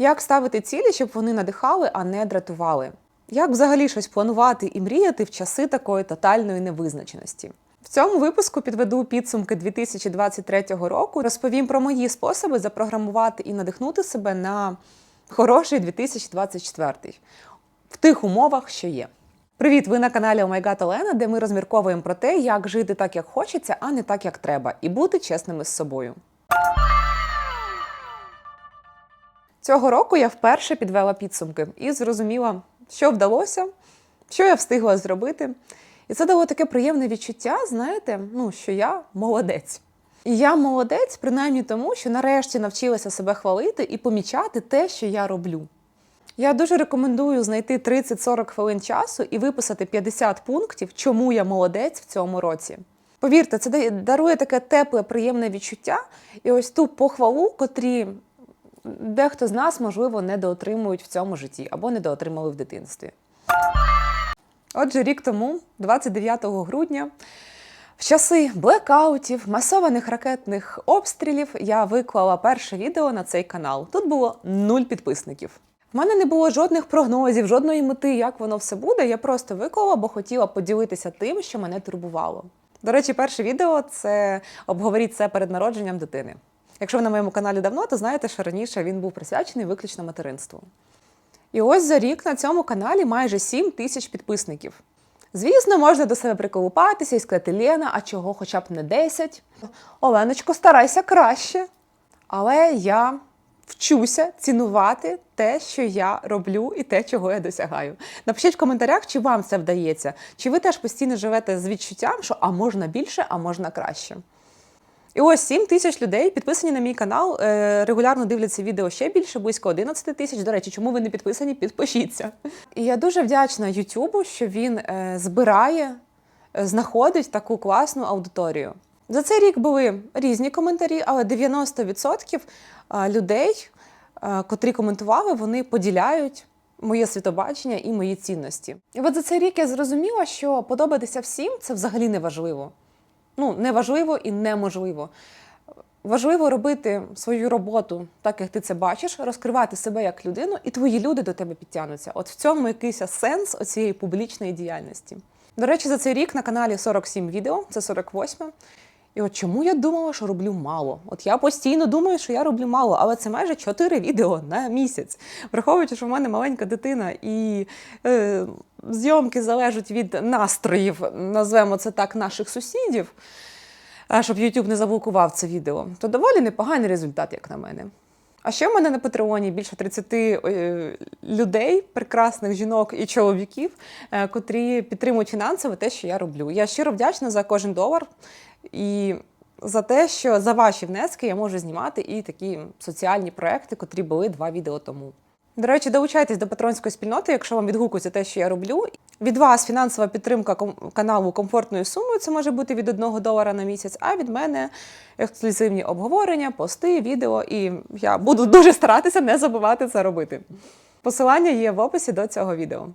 Як ставити цілі, щоб вони надихали, а не дратували? Як взагалі щось планувати і мріяти в часи такої тотальної невизначеності? В цьому випуску підведу підсумки 2023 року. Розповім про мої способи запрограмувати і надихнути себе на хороший 2024 в тих умовах, що є. Привіт! Ви на каналі Oh Олена, де ми розмірковуємо про те, як жити так, як хочеться, а не так, як треба, і бути чесними з собою. Цього року я вперше підвела підсумки і зрозуміла, що вдалося, що я встигла зробити. І це дало таке приємне відчуття, знаєте, ну, що я молодець. І я молодець, принаймні тому, що нарешті навчилася себе хвалити і помічати те, що я роблю. Я дуже рекомендую знайти 30-40 хвилин часу і виписати 50 пунктів, чому я молодець в цьому році. Повірте, це дарує таке тепле, приємне відчуття і ось ту похвалу, котрі дехто з нас, можливо, недоотримують в цьому житті або недоотримали в дитинстві. Отже, рік тому, 29 грудня, в часи блекаутів, масованих ракетних обстрілів, я виклала перше відео на цей канал. Тут було нуль підписників. В мене не було жодних прогнозів, жодної мети, як воно все буде. Я просто виклала, бо хотіла поділитися тим, що мене турбувало. До речі, перше відео це обговоріть це перед народженням дитини. Якщо ви на моєму каналі давно, то знаєте, що раніше він був присвячений виключно материнству. І ось за рік на цьому каналі майже 7 тисяч підписників. Звісно, можна до себе приколупатися і сказати Лена, а чого хоча б не 10? Оленочко, старайся краще. Але я вчуся цінувати те, що я роблю, і те, чого я досягаю. Напишіть в коментарях, чи вам це вдається, чи ви теж постійно живете з відчуттям, що а можна більше, а можна краще. І ось 7 тисяч людей підписані на мій канал. е, Регулярно дивляться відео ще більше, близько 11 тисяч. До речі, чому ви не підписані? Підпишіться. І я дуже вдячна Ютубу, що він е, збирає, е, знаходить таку класну аудиторію. За цей рік були різні коментарі, але 90% е, людей, котрі коментували, вони поділяють моє світобачення і мої цінності. І от за цей рік я зрозуміла, що подобатися всім це взагалі не важливо ну, неважливо і неможливо. Важливо робити свою роботу так, як ти це бачиш, розкривати себе як людину, і твої люди до тебе підтягнуться. От в цьому якийсь сенс оцієї публічної діяльності. До речі, за цей рік на каналі 47 відео, це 48. І от чому я думала, що роблю мало? От я постійно думаю, що я роблю мало, але це майже 4 відео на місяць. Враховуючи, що в мене маленька дитина і е, зйомки залежать від настроїв, назвемо це так, наших сусідів, щоб YouTube не заблокував це відео, то доволі непоганий результат, як на мене. А ще в мене на Патреоні більше 30 е, людей, прекрасних жінок і чоловіків, е, котрі підтримують фінансово те, що я роблю. Я щиро вдячна за кожен долар і за те, що за ваші внески я можу знімати і такі соціальні проекти, котрі були два відео тому. До речі, долучайтесь до патронської спільноти, якщо вам відгукується те, що я роблю. Від вас фінансова підтримка каналу комфортною сумою. Це може бути від 1 долара на місяць, а від мене ексклюзивні обговорення, пости, відео. І я буду дуже старатися не забувати це робити. Посилання є в описі до цього відео.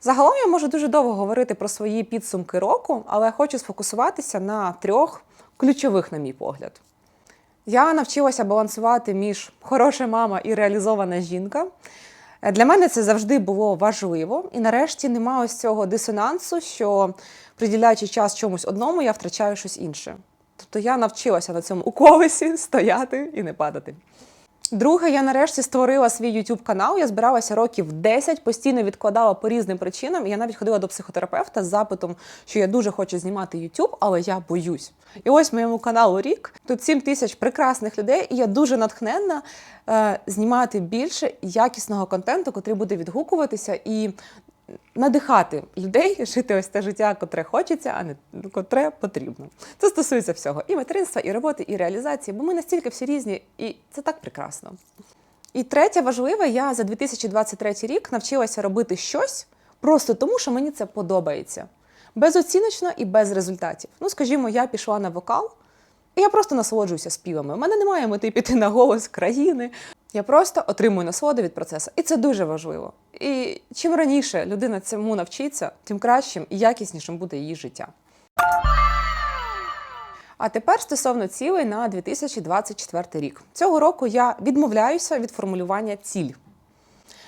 Загалом я можу дуже довго говорити про свої підсумки року, але хочу сфокусуватися на трьох ключових, на мій погляд. Я навчилася балансувати між хороша мама і реалізована жінка. Е, Для мене це завжди було важливо, і нарешті немає ось цього дисонансу, що приділяючи час чомусь одному, я втрачаю щось інше. Тобто я навчилася на цьому у колесі стояти і не падати. Друге, я нарешті створила свій YouTube канал. Я збиралася років 10, постійно відкладала по різним причинам. Я навіть ходила до психотерапевта з запитом, що я дуже хочу знімати YouTube, але я боюсь. І ось моєму каналу рік. Тут 7 тисяч прекрасних людей, і я дуже натхненна е, знімати більше якісного контенту, який буде відгукуватися і надихати людей жити ось те життя, котре хочеться, а не котре потрібно. Це стосується всього і материнства, і роботи, і реалізації, бо ми настільки всі різні, і це так прекрасно. І третє важливе, я за 2023 рік навчилася робити щось просто тому, що мені це подобається. Безоціночно і без результатів. Ну, скажімо, я пішла на вокал, я просто насолоджуюся співами. У мене немає мети піти на голос країни. Я просто отримую насолоду від процесу. І це дуже важливо. І чим раніше людина цьому навчиться, тим кращим і якіснішим буде її життя. А тепер стосовно цілей на 2024 рік. Цього року я відмовляюся від формулювання ціль.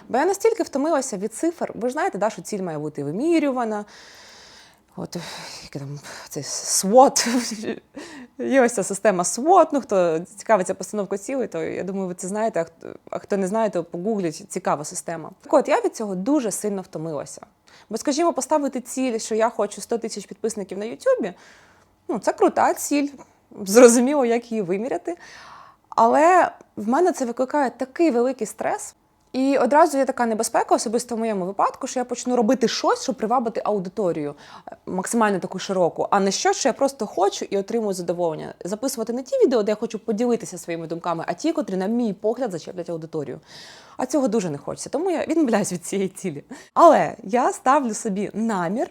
Бо я настільки втомилася від цифр, ви ж знаєте, да, що ціль має бути вимірювана. От яке там це SWOT. Є ось ця система SWOT. Ну, хто цікавиться постановкою цілей, то я думаю, ви це знаєте. А хто, а хто не знає, то погугліть цікава система. Так от я від цього дуже сильно втомилася. Бо, скажімо, поставити ціль, що я хочу 100 тисяч підписників на Ютубі, ну це крута ціль, зрозуміло, як її виміряти. Але в мене це викликає такий великий стрес. І одразу є така небезпека, особисто в моєму випадку, що я почну робити щось, щоб привабити аудиторію е, максимально таку широку, а не щось, що я просто хочу і отримую задоволення. Записувати не ті відео, де я хочу поділитися своїми думками, а ті, котрі, на мій погляд, зачеплять аудиторію. А цього дуже не хочеться, тому я відмовляюсь від цієї цілі. Але я ставлю собі намір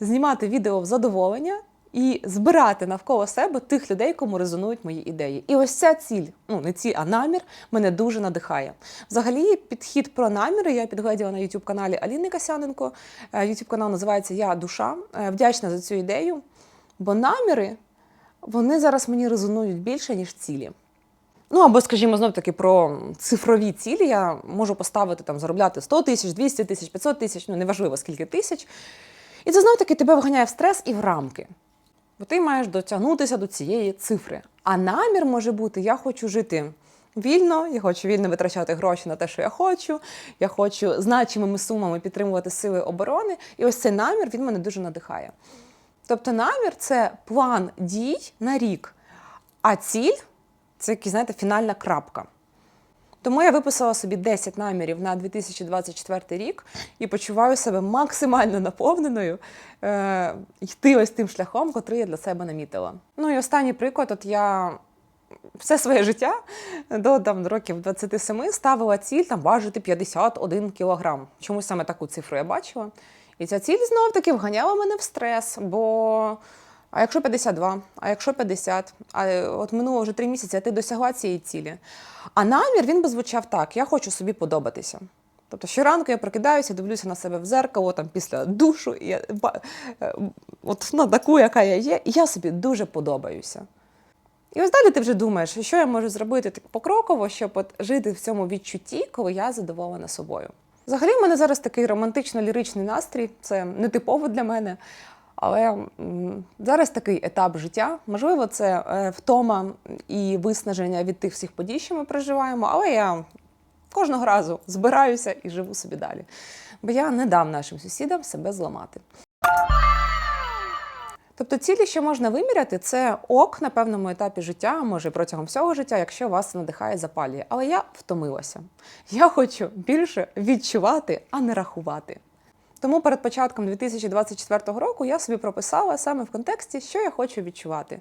знімати відео в задоволення і збирати навколо себе тих людей, кому резонують мої ідеї. І ось ця ціль, ну не ціль, а намір мене дуже надихає. Взагалі, підхід про наміри я підгледіла на youtube каналі Аліни Касяненко. youtube канал називається Я душа. Е, Вдячна за цю ідею, бо наміри вони зараз мені резонують більше, ніж цілі. Ну або, скажімо, знов таки про цифрові цілі. Я можу поставити там заробляти 100 тисяч, 200 тисяч, 500 тисяч, ну неважливо скільки тисяч. І це знов таки тебе вганяє в стрес і в рамки. Бо ти маєш дотягнутися до цієї цифри. А намір може бути: я хочу жити вільно, я хочу вільно витрачати гроші на те, що я хочу, я хочу значимими сумами підтримувати сили оборони. І ось цей намір він мене дуже надихає. Тобто, намір це план дій на рік, а ціль це якась, знаєте, фінальна крапка. Тому я виписала собі 10 намірів на 2024 рік і почуваю себе максимально наповненою е, йти ось тим шляхом, котрий я для себе намітила. Ну і останній приклад: от я все своє життя до там, років 27 ставила ціль там важити 51 кілограм. Чомусь саме таку цифру я бачила. І ця ціль знов таки вганяла мене в стрес, бо. А якщо 52, а якщо 50, а от минуло вже три місяці, а ти досягла цієї цілі. А намір він би звучав так: я хочу собі подобатися. Тобто щоранку я прокидаюся, дивлюся на себе в зеркало там після душу, і я, е, от на таку, яка я є, і я собі дуже подобаюся. І ось далі ти вже думаєш, що я можу зробити так покроково, щоб от жити в цьому відчутті, коли я задоволена собою. Взагалі, в мене зараз такий романтично-ліричний настрій, це не типово для мене. Але зараз такий етап життя. Можливо, це е, втома і виснаження від тих всіх подій, що ми проживаємо, але я кожного разу збираюся і живу собі далі. Бо я не дам нашим сусідам себе зламати. Тобто цілі, що можна виміряти, це ок на певному етапі життя, може протягом всього життя, якщо вас надихає, запалює. Але я втомилася. Я хочу більше відчувати, а не рахувати. Тому перед початком 2024 року я собі прописала саме в контексті, що я хочу відчувати.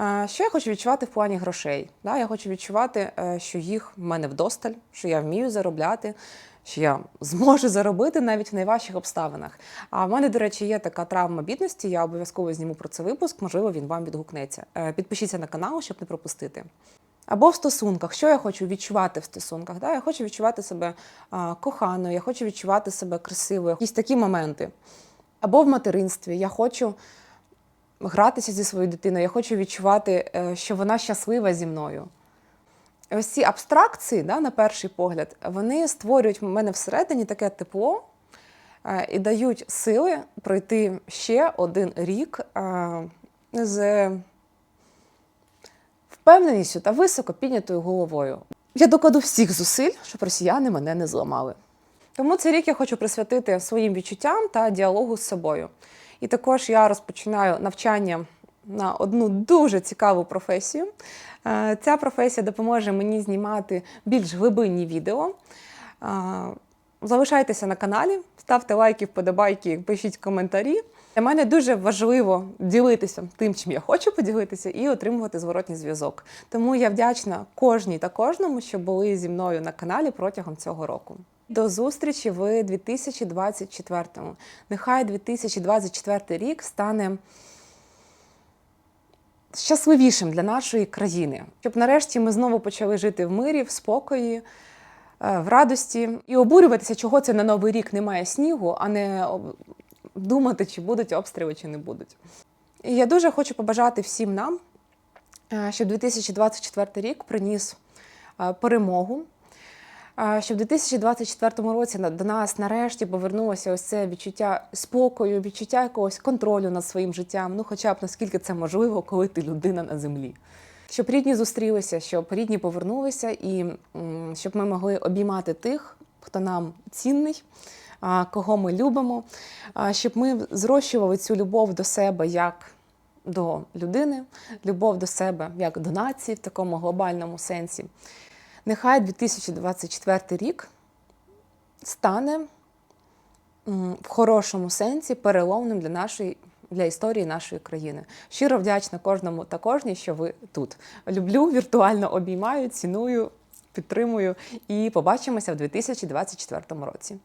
Е, Що я хочу відчувати в плані грошей? Я хочу відчувати, е, що їх в мене вдосталь, що я вмію заробляти, що я зможу заробити навіть в найважчих обставинах. А в мене, до речі, є така травма бідності. Я обов'язково зніму про це випуск, можливо, він вам відгукнеться. Е, Підпишіться на канал, щоб не пропустити. Або в стосунках, що я хочу відчувати в стосунках? Да? Я хочу відчувати себе коханою, я хочу відчувати себе красивою, якісь такі моменти. Або в материнстві я хочу гратися зі своєю дитиною, я хочу відчувати, е, що вона щаслива зі мною. Ось ці абстракції, да, на перший погляд, вони створюють в мене всередині таке тепло е, і дають сили пройти ще один рік е, з впевненістю та високо піднятою головою. Я докладу всіх зусиль, щоб росіяни мене не зламали. Тому цей рік я хочу присвятити своїм відчуттям та діалогу з собою. І також я розпочинаю навчання на одну дуже цікаву професію. Е, Ця професія допоможе мені знімати більш глибинні відео. Е, Залишайтеся на каналі, ставте лайки, вподобайки, пишіть коментарі. Для мене дуже важливо ділитися тим, чим я хочу поділитися, і отримувати зворотній зв'язок. Тому я вдячна кожній та кожному, що були зі мною на каналі протягом цього року. До зустрічі в 2024-му. Нехай 2024 рік стане щасливішим для нашої країни, щоб нарешті ми знову почали жити в мирі, в спокої, е, в радості і обурюватися, чого це на новий рік немає снігу, а не думати, чи будуть обстріли, чи не будуть. І я дуже хочу побажати всім нам е, щоб 2024 рік приніс е, перемогу. е, Щоб в 2024 році до нас нарешті повернулося ось це відчуття спокою, відчуття якогось контролю над своїм життям, ну хоча б наскільки це можливо, коли ти людина на землі. Щоб рідні зустрілися, щоб рідні повернулися, і щоб ми могли обіймати тих, хто нам цінний, кого ми любимо, щоб ми зрощували цю любов до себе як до людини, любов до себе як до нації в такому глобальному сенсі. Нехай 2024 рік стане в хорошому сенсі переломним для нашої. Для історії нашої країни щиро вдячна кожному та кожній, що ви тут. Люблю, віртуально обіймаю, ціную, підтримую і побачимося в 2024 році.